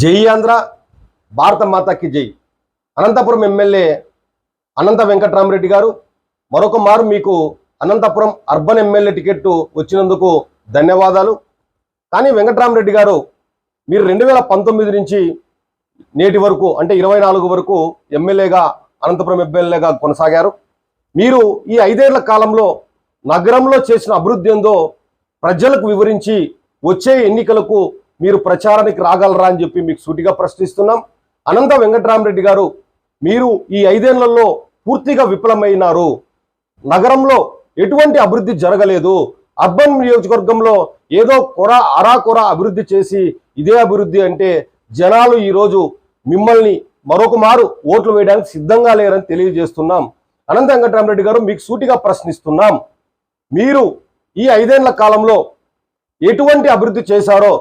జై ఆంధ్ర భారత మాతకి జై. అనంతపురం ఎమ్మెల్యే అనంత వెంకటరామరెడ్డి గారు మరొక మారు మీకు అనంతపురం అర్బన్ ఎమ్మెల్యే టికెట్ వచ్చినందుకు ధన్యవాదాలు. కానీ వెంకటరామరెడ్డి గారు మీరు రెండు వేల పంతొమ్మిది నుంచి నేటి వరకు అంటే ఇరవై నాలుగు వరకు ఎమ్మెల్యేగా అనంతపురం ఎమ్మెల్యేగా కొనసాగారు. మీరు ఈ ఐదేళ్ళ కాలంలో నగరంలో చేసిన అభివృద్ధి ఏందో ప్రజలకు వివరించి వచ్చే ఎన్నికలకు మీరు ప్రచారానికి రాగలరా అని చెప్పి మీకు సూటిగా ప్రశ్నిస్తున్నాం. అనంత వెంకటరామరెడ్డి గారు మీరు ఈ ఐదేళ్ళలో పూర్తిగా విఫలమైనారు. నగరంలో ఎటువంటి అభివృద్ధి జరగలేదు. అర్బన్ నియోజకవర్గంలో ఏదో కొర అరాకొర అభివృద్ధి చేసి ఇదే అభివృద్ధి అంటే జనాలు ఈరోజు మిమ్మల్ని మరొక మారు ఓట్లు వేయడానికి సిద్ధంగా లేరని తెలియజేస్తున్నాం. అనంత వెంకటరామరెడ్డి గారు మీకు సూటిగా ప్రశ్నిస్తున్నాం. మీరు ఈ ఐదేళ్ళ కాలంలో ఎటువంటి అభివృద్ధి చేశారో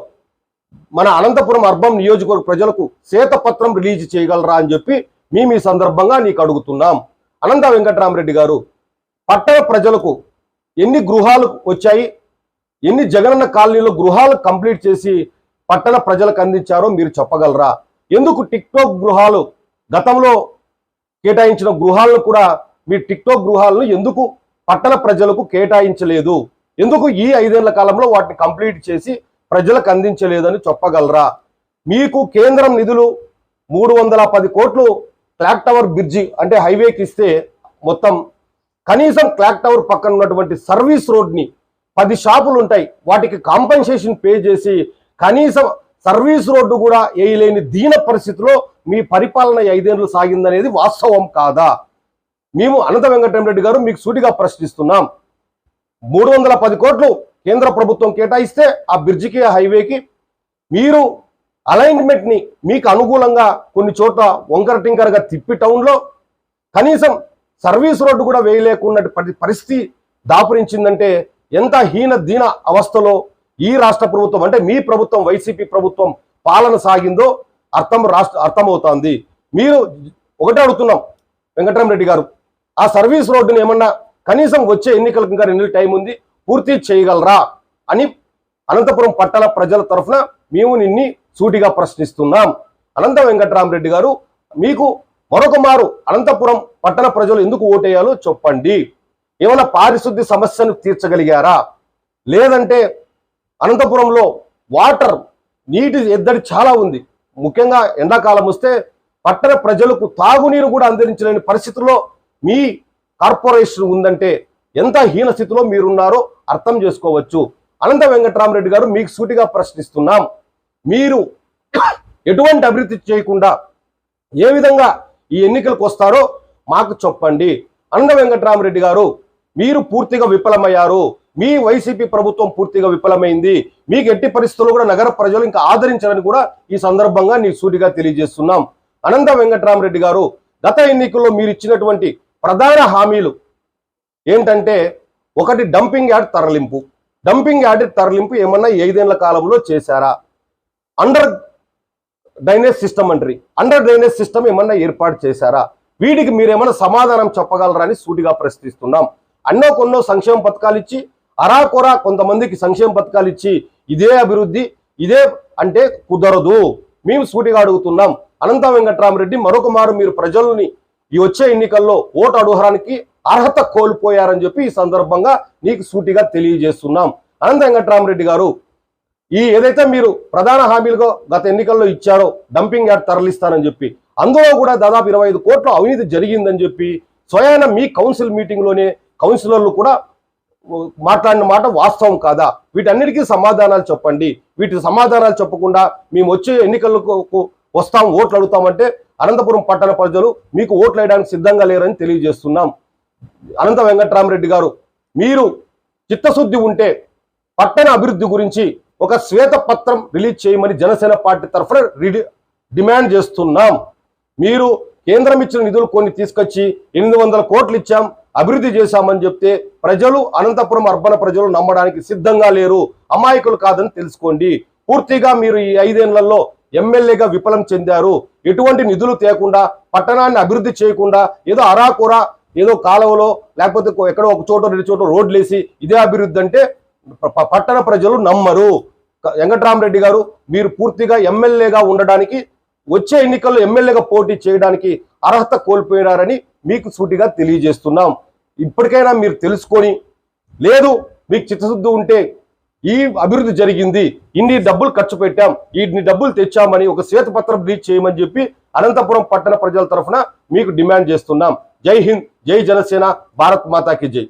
మన అనంతపురం అర్బన్ నియోజకవర్గ ప్రజలకు శ్వేతపత్రం రిలీజ్ చేయగలరా అని చెప్పి మేము ఈ సందర్భంగా నీకు అడుగుతున్నాం. అనంత వెంకటరామరెడ్డి గారు పట్టణ ప్రజలకు ఎన్ని గృహాలు వచ్చాయి ఎన్ని జగనన్న కాలనీలో గృహాలు కంప్లీట్ చేసి పట్టణ ప్రజలకు అందించారో మీరు చెప్పగలరా? ఎందుకు టిక్టాక్ గృహాలు గతంలో కేటాయించిన గృహాలను కూడా మీ టిక్టాక్ గృహాలను ఎందుకు పట్టణ ప్రజలకు కేటాయించలేదు? ఎందుకు ఈ ఐదేళ్ళ కాలంలో వాటిని కంప్లీట్ చేసి ప్రజలకు అందించలేదని చెప్పగలరా? మీకు కేంద్రం నిధులు మూడు వందల పది కోట్లు క్లాక్ టవర్ బ్రిడ్జి అంటే హైవేకి ఇస్తే మొత్తం కనీసం క్లాక్ టవర్ పక్కన ఉన్నటువంటి సర్వీస్ రోడ్ని పది షాపులు ఉంటాయి. వాటికి కాంపెన్సేషన్ పే చేసి కనీసం సర్వీస్ రోడ్డు కూడా వేయలేని దీన పరిస్థితిలో మీ పరిపాలన ఐదేళ్ళు సాగిందనేది వాస్తవం కాదా? మేము అనంత వెంకటరామరెడ్డి గారు మీకు సూటిగా ప్రశ్నిస్తున్నాం. మూడు వందల పది కోట్లు కేంద్ర ప్రభుత్వం కేటాయిస్తే ఆ బ్రిడ్జికి హైవేకి మీరు అలైన్మెంట్ని మీకు అనుకూలంగా కొన్ని చోట్ల వంకర టింకరగా తిప్పి టౌన్లో కనీసం సర్వీస్ రోడ్డు కూడా వేయలేకున్నట్టు పరిస్థితి దాపురించిందంటే ఎంత హీన దీన అవస్థలో ఈ రాష్ట్ర ప్రభుత్వం అంటే మీ ప్రభుత్వం వైసీపీ ప్రభుత్వం పాలన సాగిందో అర్థం రాష్ట్ర అర్థమవుతోంది. మీరు ఒకటే అడుగుతున్నాం వెంకటరామరెడ్డి గారు. ఆ సర్వీస్ రోడ్డుని ఏమన్నా కనీసం వచ్చే ఎన్నికలకు ఇంకా రెండు టైం ఉంది పూర్తి చేయగలరా అని అనంతపురం పట్టణ ప్రజల తరఫున మేము నిన్ని సూటిగా ప్రశ్నిస్తున్నాం. అనంత వెంకటరామరెడ్డి గారు మీకు మరొక మారు అనంతపురం పట్టణ ప్రజలు ఎందుకు ఓటేయాలో చెప్పండి. ఏమైనా పారిశుద్ధ్య సమస్యను తీర్చగలిగారా? లేదంటే అనంతపురంలో వాటర్ నీటి ఎద్దడి చాలా ఉంది. ముఖ్యంగా ఎండాకాలం వస్తే పట్టణ ప్రజలకు తాగునీరు కూడా అందించలేని పరిస్థితుల్లో మీ కార్పొరేషన్ ఉందంటే ఎంత హీన స్థితిలో మీరున్నారో అర్థం చేసుకోవచ్చు. అనంత వెంకటరామరెడ్డి గారు మీకు సూటిగా ప్రశ్నిస్తున్నాం. మీరు ఎటువంటి అభివృద్ధి చేయకుండా ఏ విధంగా ఈ ఎన్నికలకు వస్తారో మాకు చెప్పండి. అనంత వెంకటరామరెడ్డి గారు మీరు పూర్తిగా విఫలమయ్యారు. మీ వైసీపీ ప్రభుత్వం పూర్తిగా విఫలమైంది. మీకు ఎట్టి పరిస్థితుల్లో కూడా నగర ప్రజలు ఇంకా ఆదరించాలని కూడా ఈ సందర్భంగా నీ సూటిగా తెలియజేస్తున్నాం. అనంత వెంకటరామరెడ్డి గారు గత ఎన్నికల్లో మీరు ఇచ్చినటువంటి ప్రధాన హామీలు ఏంటంటే ఒకటి డంపింగ్ యార్డ్ తరలింపు. డంపింగ్ యార్డ్ తరలింపు ఏమన్నా ఐదేళ్ళ కాలంలో చేశారా? అండర్ డ్రైనేజ్ సిస్టమ్ అంటారు. అండర్ డ్రైనేజ్ సిస్టమ్ ఏమన్నా ఏర్పాటు చేశారా? వీటికి మీరేమన్నా సమాధానం చెప్పగలరా అని సూటిగా ప్రశ్నిస్తున్నాం. అన్నో కొన్నో సంక్షేమ పథకాలు ఇచ్చి అరాకొరా కొంతమందికి సంక్షేమ పథకాలు ఇచ్చి ఇదే అభివృద్ధి ఇదే అంటే కుదరదు. మేము సూటిగా అడుగుతున్నాం. అనంత వెంకట్రామరెడ్డి మరొక మారు మీరు ప్రజల్ని ఈ వచ్చే ఎన్నికల్లో ఓటు అడుగురానికి అర్హత కోల్పోయారని చెప్పి ఈ సందర్భంగా నీకు సూటిగా తెలియజేస్తున్నాం. అనంత వెంకట్రామరెడ్డి గారు ఈ ఏదైతే మీరు ప్రధాన హామీలుగా గత ఎన్నికల్లో ఇచ్చారో డంపింగ్ యార్డ్ తరలిస్తానని చెప్పి అందులో కూడా దాదాపు ఇరవై ఐదు కోట్ల అవినీతి జరిగిందని చెప్పి స్వయాన మీ కౌన్సిల్ మీటింగ్లోనే కౌన్సిలర్లు కూడా మాట్లాడిన మాట వాస్తవం కాదా? వీటన్నిటికీ సమాధానాలు చెప్పండి. వీటి సమాధానాలు చెప్పకుండా మేము వచ్చే ఎన్నికలకు వస్తాం ఓట్లు అడుగుతామంటే అనంతపురం పట్టణ ప్రజలు మీకు ఓట్లు వేయడానికి సిద్ధంగా లేరని తెలియజేస్తున్నాం. అనంత వెంకట్రామరెడ్డి గారు మీరు చిత్తశుద్ధి ఉంటే పట్టణ అభివృద్ధి గురించి ఒక శ్వేతపత్రం రిలీజ్ చేయమని జనసేన పార్టీ తరఫున రిడి- డిమాండ్ చేస్తున్నాం. మీరు కేంద్రం ఇచ్చిన నిధులు కొన్ని తీసుకొచ్చి ఎనిమిది వందల కోట్లు ఇచ్చాం అభివృద్ధి చేశామని చెప్తే ప్రజలు అనంతపురం అర్బన ప్రజలు నమ్మడానికి సిద్ధంగా లేరు. అమాయకులు కాదని తెలుసుకోండి. పూర్తిగా మీరు ఈ ఐదేళ్ళలో ఎమ్మెల్యేగా విఫలం చెందారు. ఎటువంటి నిధులు తేకుండా పట్టణాన్ని అభివృద్ధి చేయకుండా ఏదో అరాకురా ఏదో కాలువలో లేకపోతే ఎక్కడో ఒక చోట రెండు చోట రోడ్లు వేసి ఇదే అభివృద్ధి అంటే పట్టణ ప్రజలు నమ్మరు. వెంకట్రామరెడ్డి గారు మీరు పూర్తిగా ఎమ్మెల్యేగా ఉండడానికి వచ్చే ఎన్నికల్లో ఎమ్మెల్యేగా పోటీ చేయడానికి అర్హత కోల్పోయారని మీకు సూటిగా తెలియజేస్తున్నాం. ఇప్పటికైనా మీరు తెలుసుకొని లేదు మీకు చిత్తశుద్ధి ఉంటే ఈ అభివృద్ధి జరిగింది ఇన్ని డబ్బులు ఖర్చు పెట్టాం ఇన్ని డబ్బులు తెచ్చామని ఒక శ్వేతపత్రం రీచ్ చేయమని చెప్పి అనంతపురం పట్టణ ప్రజల తరఫున మీకు డిమాండ్ చేస్తున్నాం. జై హింద్! జై జనసేన భారత్ మాతాకి జై